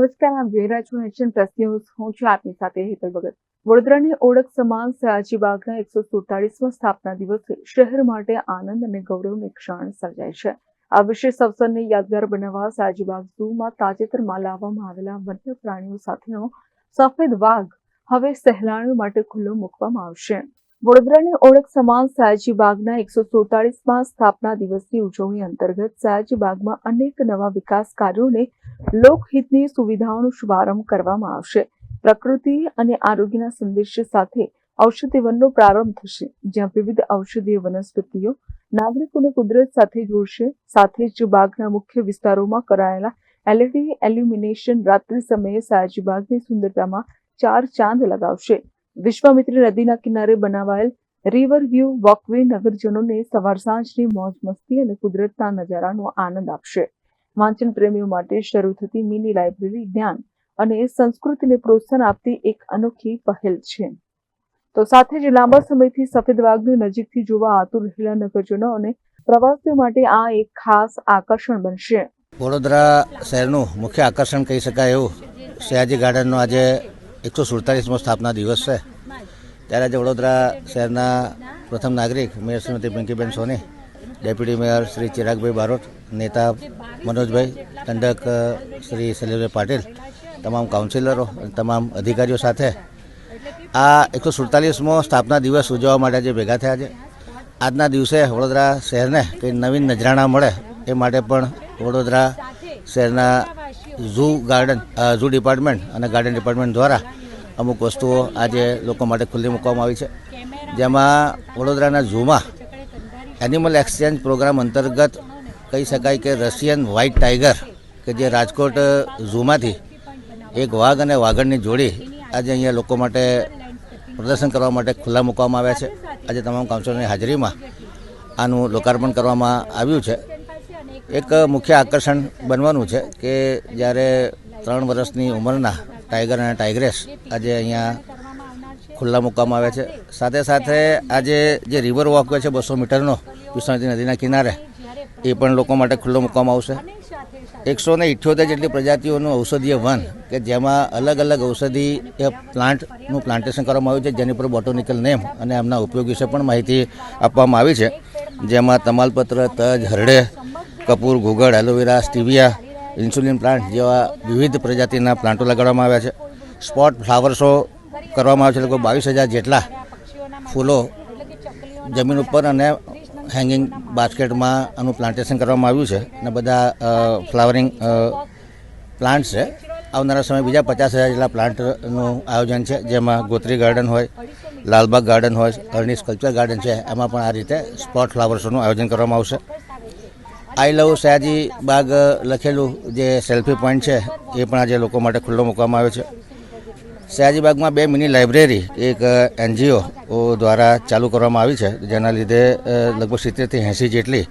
નમસ્કાર આપ જોઈ રહ્યા છો નેશન હું છું આપની સાથે હેતલ ભગત. વડોદરાની ઓળખ સમાન સયાજી બાગના એકસો સુડતાલીસમાં સ્થાપના દિવસે શહેર માટે આનંદ અને ગૌરવની ક્ષણ સર્જાય છે. આ વિશેષ અવસરને યાદગાર બનાવવા સયાજીબાગ ઝૂમાં તાજેતરમાં લાવવામાં આવેલા વન્ય પ્રાણીઓ સાથેનો સફેદ વાઘ હવે સહેલાણીઓ માટે ખુલ્લો મૂકવામાં આવશે. વડોદરાની ઓળખ સમાન સયાજીબાગના એકસો સુડતાલીસમાં સ્થાપના દિવસની ઉજવણી અંતર્ગત સયાજીબાગમાં અનેક નવા વિકાસ કાર્યોને લોકહિતની સુવિધાઓનો શુભારંભ કરવામાં આવશે. પ્રકૃતિ અને આરોગ્યના સંદેશ સાથે ઔષધિ વનનો પ્રારંભ થશે, જ્યાં વિવિધ ઔષધીય વનસ્પતિઓ, નાગરિકોને કુદરત સાથે જોડશે. સાથે જ બાગના મુખ્ય વિસ્તારોમાં કરાયેલા એલઈડી એલ્યુમિનેશન રાત્રિ સમયે સયાજીબાગની સુંદરતામાં ચાર ચાંદ લગાવશે. વિશ્વામિત્રી નદીના કિનારે બનાવાયેલ રિવર વ્યૂ વોકવે નગરજનોને સવાર સાંજની મોજ મસ્તી અને કુદરતના નજારાનો આનંદ આપશે. વાંચન પ્રેમીઓ માટે શરૂ થતી મિની લાઇબ્રેરી જ્ઞાન અને સંસ્કૃતિને પ્રોત્સાહન આપતી એક અનોખી પહેલ છે. તો સાથે જ લાંબા સમયથી સફેદ વાઘને નજીકથી જોવા આતુર રહેલા નગરજનો અને પ્રવાસીઓ માટે આ એક ખાસ આકર્ષણ બનશે. વડોદરા શહેરનું મુખ્ય આકર્ષણ કહી શકાય એવું સયાજી ગાર્ડનનો આજે એકસો સુડતાલીસમો સ્થાપના દિવસ છે. ત્યારે આજે વડોદરા શહેરના પ્રથમ નાગરિક mayor Shrimati Pinkiben Soni, deputy mayor Shri Chiragbhai Barot, નેતા મનોજભાઈ દંડક શ્રી શૈલેષભાઈ પાટીલ, તમામ કાઉન્સિલરો તમામ અધિકારીઓ સાથે આ એકસો સુડતાલીસમો સ્થાપના દિવસ ઉજવવા માટે આજે ભેગા થયા છે. આજના દિવસે વડોદરા શહેરને કંઈ નવીન નજરાણા મળે એ માટે પણ વડોદરા શહેરના ઝૂ ગાર્ડન ઝૂ ડિપાર્ટમેન્ટ અને ગાર્ડન ડિપાર્ટમેન્ટ દ્વારા અમુક વસ્તુઓ આજે લોકો માટે ખુલ્લી મૂકવામાં આવી છે. જેમાં વડોદરાના ઝૂમાં એનિમલ એક્સચેન્જ પ્રોગ્રામ અંતર્ગત કહી શકાય કે રશિયન વ્હાઇટ ટાઈગર કે જે રાજકોટ ઝૂમાંથી એક વાઘ અને વાઘણની જોડી આજે અહીંયા લોકો માટે પ્રદર્શન કરવા માટે ખુલ્લા મૂકવામાં આવ્યા છે. આજે તમામ કાઉન્સિલરની હાજરીમાં આનું લોકાર્પણ કરવામાં આવ્યું છે. એક મુખ્ય આકર્ષણ બનવાનું છે કે જ્યારે ત્રણ વર્ષની ઉંમરના ટાઈગર અને ટાઈગ્રેસ આજે અહીંયા ખુલ્લા મૂકવામાં આવે છે. સાથે સાથે આજે જે રિવર વોકવે છે બસો મીટરનો વિશ્વનાથી નદીના કિનારે, એ પણ લોકો માટે ખુલ્લો મૂકવામાં આવશે. એકસો ને ઇઠ્યોતેર જેટલી પ્રજાતિઓનું ઔષધીય વન, કે જેમાં અલગ અલગ ઔષધિ પ્લાન્ટનું પ્લાન્ટેશન કરવામાં આવ્યું છે, જેની પર બોટોનિકલ નેમ અને એમના ઉપયોગ વિશે પણ માહિતી આપવામાં આવી છે. જેમાં તમાલપત્ર, તજ, હરડે, કપૂર ગુગળ aloe vera, stevia insulin plant જેવા વિવિધ પ્રજાતિના પ્લાન્ટો લગાડવામાં આવ્યા છે. સ્પોટ ફ્લાવર શો કરવામાં આવે છે. લગભગ બાવીસ હજાર જેટલા ફૂલો જમીન ઉપર અને હેંગિંગ બાસ્કેટમાં આનું પ્લાન્ટેશન કરવામાં આવ્યું છે. અને બધા ફ્લાવરિંગ પ્લાન્ટ્સ છે. આવનારા સમયે બીજા પચાસ હજાર જેટલા પ્લાન્ટનું આયોજન છે. જેમાં ગોત્રી ગાર્ડન હોય, લાલબાગ ગાર્ડન હોય અર્ની સ્કલ્પચર ગાર્ડન છે. એમાં પણ આ રીતે સ્પોટ ફ્લાવર શોનું આયોજન કરવામાં આવશે. આઈ લવ સયાજી બાગ લખેલું જે સેલ્ફી પોઈન્ટ છે, એ પણ આજે લોકો માટે ખુલ્લો મૂકવામાં આવ્યો છે. સયાજી બાગમાં બે મિની લાઇબ્રેરી એક એનજીઓ દ્વારા ચાલુ કરવામાં આવી છે, જેના લીધે લગભગ સિત્તેરથી એંસી જેટલી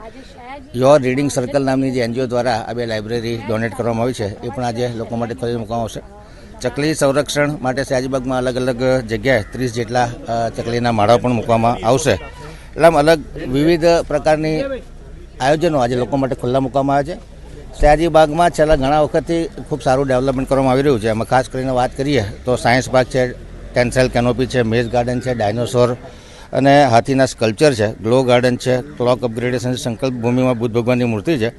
યોર રીડિંગ સર્કલ નામની જે એનજીઓ દ્વારા આ બે લાઇબ્રેરી ડોનેટ કરવામાં આવી છે, એ પણ આજે લોકો માટે ખુલ્લી મૂકવામાં આવશે. ચકલી સંરક્ષણ માટે સયાજીબાગમાં અલગ અલગ જગ્યાએ ત્રીસ જેટલા ચકલીના માળાઓ પણ મૂકવામાં આવશે. એટલે આમ અલગ વિવિધ પ્રકારની આયોજનો આજે લોકો માટે ખુલ્લા મૂકવામાં આવે છે. સયાજી બાગમાં છેલ્લા ઘણા વખતથી ખૂબ સારું ડેવલપમેન્ટ કરવામાં આવી રહ્યું છે. એમાં ખાસ કરીને વાત કરીએ તો સાયન્સ પાર્ક છે, ટેન્સેલ કેનોપી છે, મેઝ ગાર્ડન છે, ડાયનોસોર અને હાથીના સ્કલ્પચર છે, ગ્લો ગાર્ડન છે, ક્લોક અપગ્રેડેશન સંકલ્પ ભૂમિમાં બુદ્ધ ભગવાનની મૂર્તિ છે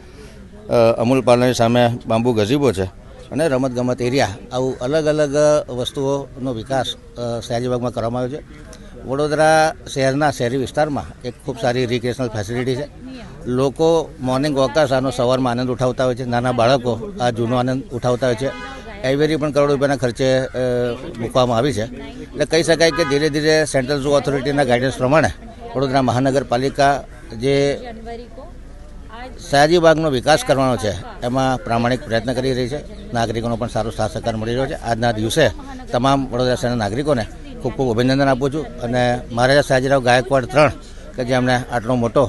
અમૂલ પાર્લરની સામે બાંબુ ગઝીબો છે અને રમતગમત એરિયા આવું અલગ અલગ વસ્તુઓનો વિકાસ સયાજીબાગમાં કરવામાં આવ્યો છે. વડોદરા શહેરના શહેરી વિસ્તારમાં એક ખૂબ સારી રિક્રિએશનલ ફેસિલિટી છે. લોકો મોર્નિંગ વોકર્સ આનો સવારમાં આનંદ ઉઠાવતા હોય છે. નાના બાળકો આ જૂનો આનંદ ઉઠાવતા હોય છે. એવેરી પણ કરોડો રૂપિયાના ખર્ચે મૂકવામાં આવી છે. એટલે કહી શકાય કે ધીરે ધીરે સેન્ટ્રલ ઝૂ ઓથોરિટીના ગાઈડન્સ પ્રમાણે વડોદરા મહાનગરપાલિકા જે સયાજીબાગનો વિકાસ કરવાનો છે, એમાં પ્રામાણિક પ્રયત્ન કરી રહી છે. નાગરિકોનો પણ સારો સાથ સહકાર મળી રહ્યો છે. આજના દિવસે તમામ વડોદરા શહેરના નાગરિકોને ખૂબ ખૂબ અભિનંદન આપું છું. અને મહારાજા સયાજીરાવ ગાયકવાડ ત્રણ, કે જે અમને આટલો મોટો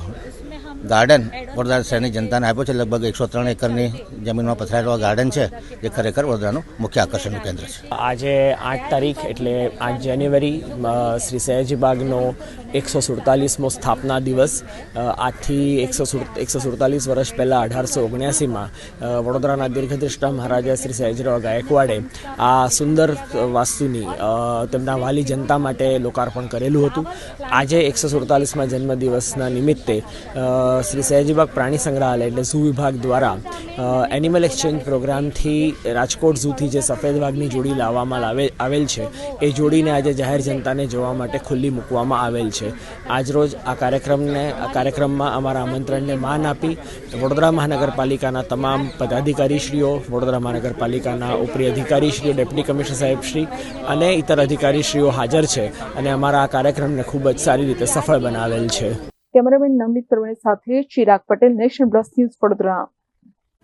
ગાર્ડન. વડોદરા શહેરની જનતાને આપ્યો છે. લગભગ એકસો ત્રણ એકરની જમીનમાં પથરાયેલો ગાર્ડન છે, જે ખરેખર વડોદરાનું મુખ્ય આકર્ષણનું કેન્દ્ર છે. આજે આઠ તારીખ એટલે આઠ જાન્યુઆરી શ્રી સયાજી બાગનો એકસો સુડતાલીસમો સ્થાપના દિવસ. આજથી એકસો એકસો સુડતાલીસ વર્ષ પહેલાં અઢારસો ઓગણ્યાસીમાં વડોદરાના દીર્ઘદ્રષ્ટા મહારાજા શ્રી સયાજીરાવ ગાયકવાડે આ સુંદર વાસ્તુની તેમના વાલી જનતા માટે લોકાર્પણ કરેલું હતું. આજે એકસો સુડતાલીસમાં જન્મદિવસના નિમિત્તે શ્રી સયાજીબાગ પ્રાણી સંગ્રહાલય એટલે ઝૂ વિભાગ દ્વારા એનિમલ એક્સચેન્જ પ્રોગ્રામથી રાજકોટ ઝૂથી જે સફેદ વાઘની જોડી લાવવામાં આવે આવેલ છે, એ જોડીને આજે જાહેર જનતાને જોવા માટે ખુલ્લી મૂકવામાં આવેલ છે. આજરોજ આ કાર્યક્રમને, આ કાર્યક્રમમાં અમારા આમંત્રણને માન આપી વડોદરા મહાનગરપાલિકાના તમામ પદાધિકારીશ્રીઓ, વડોદરા મહાનગરપાલિકાના ઉપરી અધિકારીશ્રીઓ, ડેપ્યુટી કમિશનર સાહેબશ્રી અને ઇતર અધિકારીશ્રીઓ હાજર છે અને અમારા આ કાર્યક્રમને ખૂબ જ સારી રીતે સફળ બનાવેલ છે. કેમેરામેન નવનીત પ્રવીણ સાથે Chirag Patel Nation plus news Vadodara.